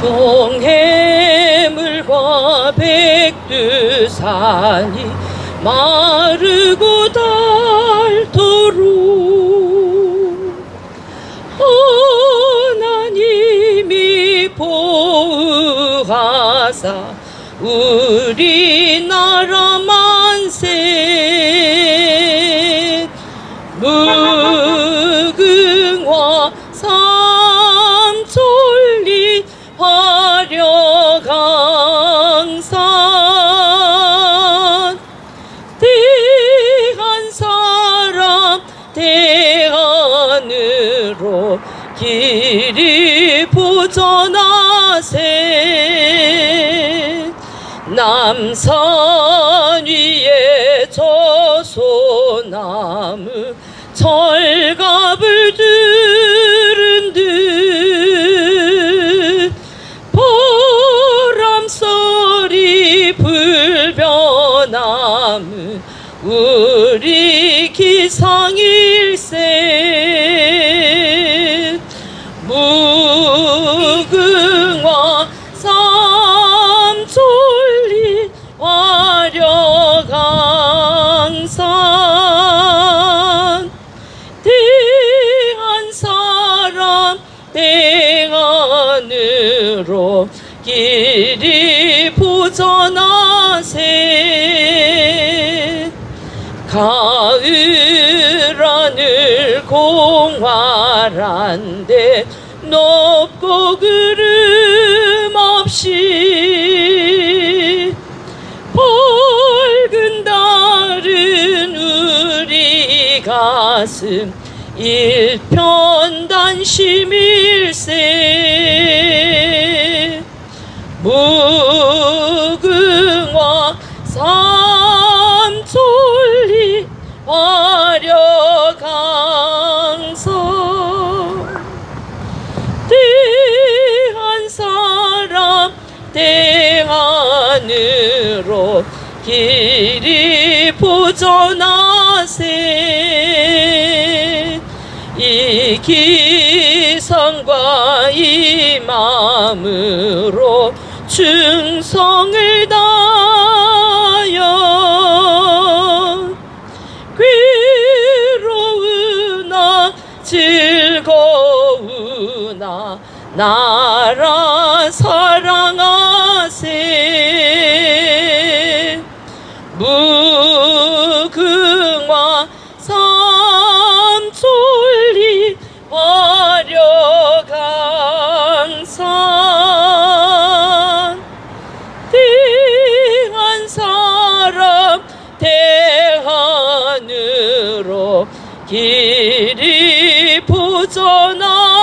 동해물과 백두산이 마르고 닳도록. 하나님이 보호하사 우리나라 만세 길이 보전하세. 남산 위에 저소나무 철갑을 들은 듯 보람소리 불변함은 우리 기상일세 무궁화 삼천리 화려강산. 대한 사람 대안으로 길이 보전하세. 가을 하늘 공활한데 높고 구름 없이 밝은 달은 우리 가슴 일편단심 일세. 무궁화 삼천리 화 길이 보전하세. 이 기상과 이 마음으로 충성을 다하여 괴로우나 즐거우나 나라 길이 보전하